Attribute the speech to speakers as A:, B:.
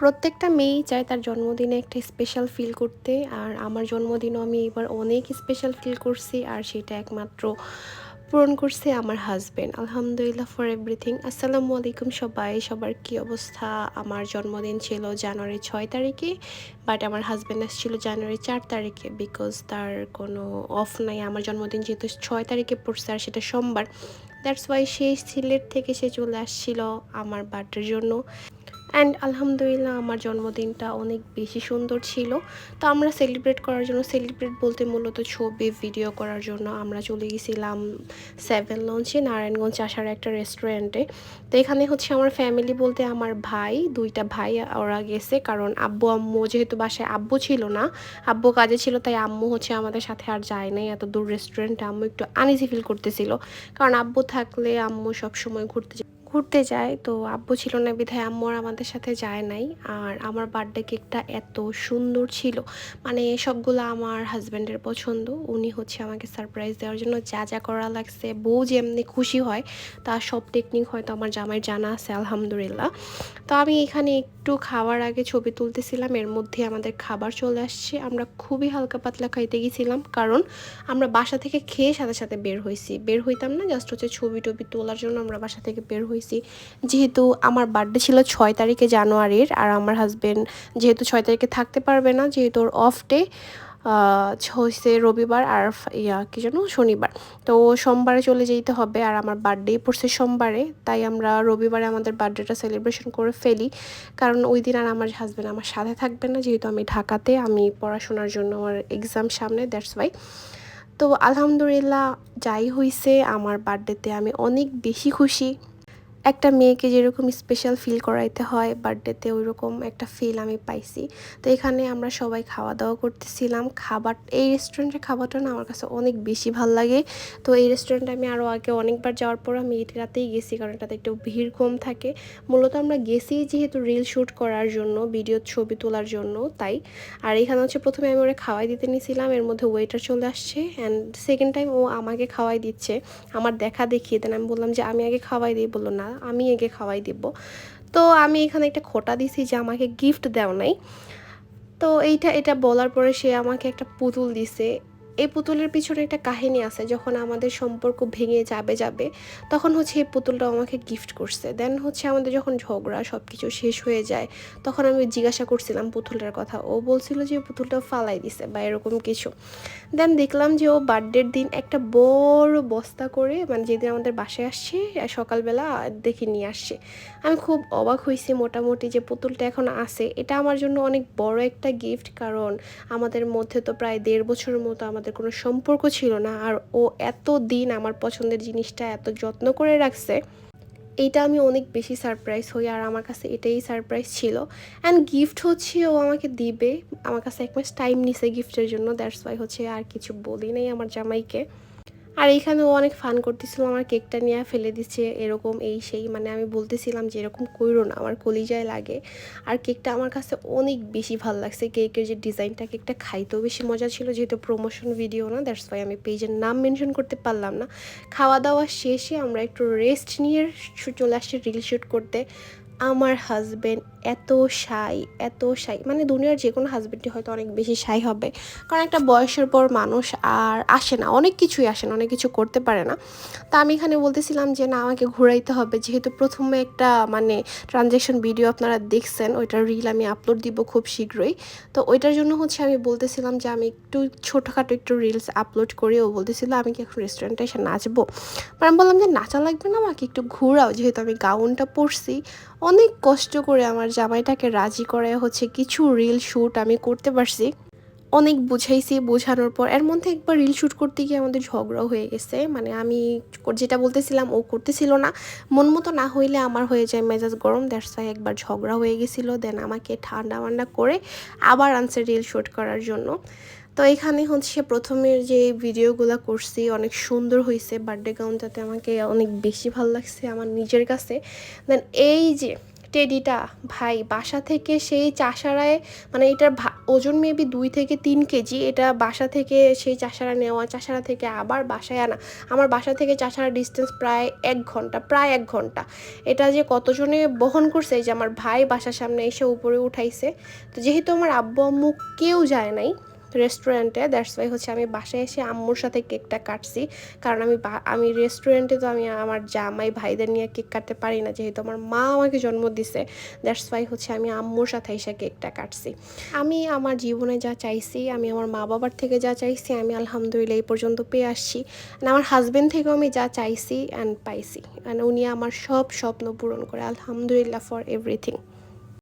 A: প্রত্যেকটা মেয়েই চায় তার জন্মদিনে একটা স্পেশাল ফিল করতে। আর আমার জন্মদিনও আমি এবার অনেক স্পেশাল ফিল করছি, আর সেটা একমাত্র পূরণ করছে আমার হাজব্যান্ড আলহামদুলিল্লাহ ফর এভরিথিং আসসালামু আলাইকুম সবাই, সবার কি অবস্থা? আমার জন্মদিন ছিল জানুয়ারি ছয় তারিখে বাট আমার হাজব্যান্ড আসছিল জানুয়ারি চার তারিখে বিকজ তার কোনো অফ নাই। আমার জন্মদিন যেহেতু ছয় তারিখে পড়ছে, আর সেটা সোমবার। দ্যাটস ওয়াই সে সিলেট থেকে সে চলে আসছিল আমার বার্থডের জন্য। অ্যান্ড আলহামদুলিল্লাহ, আমার জন্মদিনটা অনেক বেশি সুন্দর ছিল। তো আমরা সেলিব্রেট করার জন্য সেলিব্রেট বলতে মূলত ছবি ভিডিও করার জন্য আমরা চলে গেছিলাম সেভেন লঞ্চে নারায়ণগঞ্জ আসার একটা রেস্টুরেন্টে তো এখানে হচ্ছে আমার ফ্যামিলি বলতে আমার ভাই, দুইটা ভাই ওরা গেছে। কারণ আব্বু, আম্মু যেহেতু বাসায় আব্বু ছিল না, আব্বু কাজে ছিল, তাই আম্মু হচ্ছে আমাদের সাথে আর যায় নাই। এত দূর রেস্টুরেন্টে আম্মু একটু আনইজি ফিল করতেছিল। কারণ আব্বু থাকলে আম্মু সবসময় ঘুরতে ঘুরতে যায়, তো আব্বু ছিল না বিধায় আম্মু আর আমাদের সাথে যায় নাই। আর আমার বার্থডে কেকটা এত সুন্দর ছিল। মানে সবগুলো আমার হাজব্যান্ডের পছন্দ। উনি হচ্ছে আমাকে সারপ্রাইজ দেওয়ার জন্য যা যা করা লাগছে। বউ যেমনি খুশি হয়, তার সব টেকনিক হয়তো আমার জামাই জানা আছে, আলহামদুলিল্লাহ। তো আমি এখানে একটু খাওয়ার আগে ছবি তুলতেছিলাম। এর মধ্যে আমাদের খাবার চলে আসছে। আমরা খুবই হালকা পাতলা খাইতে গেছিলাম। কারণ আমরা বাসা থেকে খেয়ে সাথে সাথে বের হয়েছি। বের হইতাম না জাস্ট হচ্ছে ছবি টবি তোলার জন্য আমরা বাসা থেকে বের হয়েছি যেহেতু আমার বার্থডে ছিল ছয় তারিখে জানুয়ারির আর আমার হাজবেন্ড যেহেতু ছয় তারিখে থাকতে পারবে না, যেহেতু ওর অফ ডে হচ্ছে রবিবার আর ইয়া, কি যেন, শনিবার। তো সোমবারে চলে যেতে হবে আর আমার বার্থডে পড়ছে সোমবারে, তাই আমরা রবিবারে আমাদের বার্থডেটা সেলিব্রেশন করে ফেলি। কারণ ওই দিন আর আমার হাজব্যান্ড আমার সাথে থাকবে না, যেহেতু আমি ঢাকাতে, আমি পড়াশোনার জন্য আমার এক্সাম সামনে দ্যাটস ওয়াই তো আলহামদুলিল্লাহ, যাই হয়েছে আমার বার্থডেতে আমি অনেক বেশি খুশি। একটা মেয়েকে যেরকম স্পেশাল ফিল করাইতে হয় বার্থডেতে ওই রকম একটা ফিল আমি পাইছি। তো এখানে আমরা সবাই খাওয়া দাওয়া করতেছিলাম। খাবার, এই রেস্টুরেন্টের খাবারটা না আমার কাছে অনেক বেশি ভালো লাগে। তো এই রেস্টুরেন্টে আমি আরও আগে অনেকবার যাওয়ার পর আমি রাতেই গেছি, কারণ এটাতে একটু ভিড় কম থাকে। মূলত আমরা গেছি যেহেতু রিল শ্যুট করার জন্য ভিডিও ছবি তোলার জন্য, তাই। আর এখানে হচ্ছে প্রথমে আমি ওরা খাওয়াই দিতে নিয়েছিলাম এর মধ্যে ওয়েটার চলে আসছে অ্যান্ড সেকেন্ড টাইম ও আমাকে খাওয়াই দিচ্ছে। আমার দেখা দেখিয়ে দেন, আমি বললাম যে, আমি আগে খাওয়াই দিই। বলল, না আমি একে খাওয়াই দিব। তো আমি এখানে একটা খোটা দিছি যে আমাকে গিফট দেও নাই। তো এইটা, এটা বলার পরে সে আমাকে একটা পুতুল দিছে। এই পুতুলের পিছনে একটা কাহিনী আছে, যখন আমাদের সম্পর্ক ভেঙে যাবে যাবে, তখন হচ্ছে এই পুতুলটা আমাকে গিফট করছে। দেন হচ্ছে আমাদের যখন ঝগড়া সব কিছু শেষ হয়ে যায়, তখন আমি জিজ্ঞাসা করছিলাম পুতুলটার কথা। ও বলছিল যে পুতুলটা ফালাই দিছে বা এরকম কিছু। দেন দেখলাম যে ও বার্থডের দিন একটা বড় বস্তা করে মানে যেদিন আমাদের বাসায় আসছে, সকালবেলা দেখে নিয়ে আসছে। আমি খুব অবাক হয়েছি মোটামুটি যে পুতুলটা এখন আছে। এটা আমার জন্য অনেক বড় একটা গিফট কারণ আমাদের মধ্যে তো প্রায় দেড় বছরের মতো আমাদের কোনো সম্পর্ক ছিল না আর ও এত দিন আমার পছন্দের জিনিসটা এত যত্ন করে রাখছে, এইটা আমি অনেক বেশি সারপ্রাইজ হই আর আমার কাছে এটাই সারপ্রাইজ ছিল। অ্যান্ড গিফট হচ্ছে ও আমাকে দিবে, আমার কাছে এক মাস টাইম নিছে গিফটের জন্য দ্যাটস ওয়াই হচ্ছে আর কিছু বলি নাই আমার জামাইকে। আর এইখানে ও অনেক ফান করতেছিল, আমার কেকটা নিয়ে ফেলে দিচ্ছে, এরকম এই সেই মানে আমি বলতেছিলাম যে এরকম কইরো না, আমার কলিজায় লাগে। আর কেকটা আমার কাছে অনেক বেশি ভালো লাগছে, কেকের যে ডিজাইনটা কেকটা খাইতেও বেশি মজা ছিল, যেহেতু প্রমোশন ভিডিও না দ্যাটস ওয়াই আমি পেজের নাম মেনশন করতে পারলাম না। খাওয়া দাওয়া শেষে আমরা একটু রেস্ট নিয়ে চলে আসছি রিল শ্যুট করতে। আমার হাজবেন্ড এত সাই এত সাই মানে দুনিয়ার যে কোনো হাজবেন্ডই হয়তো অনেক বেশি সাই হবে। কারণ একটা বয়সের পর মানুষ আর আসে না, অনেক কিছুই আসে না, অনেক কিছু করতে পারে না। তা আমি এখানে বলতেছিলাম যে, না, আমাকে ঘুরাইতে হবে। যেহেতু প্রথমে একটা মানে ট্রানজ্যাকশন ভিডিও আপনারা দেখছেন, ওইটার রিল আমি আপলোড দিব খুব শীঘ্রই। তো ওইটার জন্য হচ্ছে আমি বলতেছিলাম যে, আমি একটু ছোটোখাটো একটু রিলস আপলোড করি। ও বলতেছিল, আমি কি এখন রেস্টুরেন্টে এসে নাচবো? আমি বললাম যে, নাচা লাগবে না আমাকে, একটু ঘুরাও। যেহেতু আমি গাউনটা পরছি অনেক কষ্ট করে আমার জামাইটাকে রাজি করে হচ্ছে, কিছু রিল শ্যুট আমি করতে পারছি। অনেক বুঝাইছি, বোঝানোর পর, এর মধ্যে একবার রিল শ্যুট করতে গিয়ে আমাদের ঝগড়াও হয়ে গেছে। মানে আমি যেটা বলতেছিলাম, ও করতেছিল না। মন মতো না হইলে আমার হয়ে যায় মেজাজ গরম ওয়াই একবার ঝগড়া হয়ে গেছিল। দেন আমাকে ঠান্ডা মান্ডা করে আবার আনছে রিল শ্যুট করার জন্য। তো এখানে হচ্ছে প্রথমের যে ভিডিওগুলো করছি, অনেক সুন্দর হয়েছে বার্থডে গাউনটাতে আমাকে অনেক বেশি ভালো লাগছে আমার নিজের কাছে। দেন এই যে টেডিটা ভাই, বাসা থেকে সেই চাষারায় মানে এটার ওজন মেবি দুই থেকে তিন কেজি, এটা বাসা থেকে সেই চাষারা নেওয়া, চাষারা থেকে আবার বাসায় আনা। আমার বাসা থেকে চাষারা ডিস্টেন্স প্রায় এক ঘণ্টা, প্রায় এক ঘণ্টা। এটা যে কতজনে বহন করছে যে আমার ভাই বাসার সামনে এসে উপরে উঠাইছে। তো যেহেতু আমার আব্বু আম্মু কেউ যায় নাই রেস্টুরেন্টে দ্যাটস ওয়াই হচ্ছে আমি বাসায় এসে আম্মুর সাথে কেকটা কাটছি। কারণ আমি আমি রেস্টুরেন্টে তো আমি আমার জামাই ভাইদের নিয়ে কেক কাটতে পারি না, যেহেতু আমার মা আমাকে জন্ম দিছে। দ্যাটস ওয়াই হচ্ছে আমি আম্মুর সাথে এসে কেকটা কাটছি। আমি আমার জীবনে যা চাইছি, আমি আমার মা বাবার থেকে যা চাইছি, আমি আলহামদুলিল্লাহ এই পর্যন্ত পেয়ে আসছি। আমার হাজবেন্ড থেকেও আমি যা চাইছি অ্যান্ড পাইছি। অ্যান্ড উনি আমার সব স্বপ্ন পূরণ করে, আলহামদুলিল্লাহ ফর এভরিথিং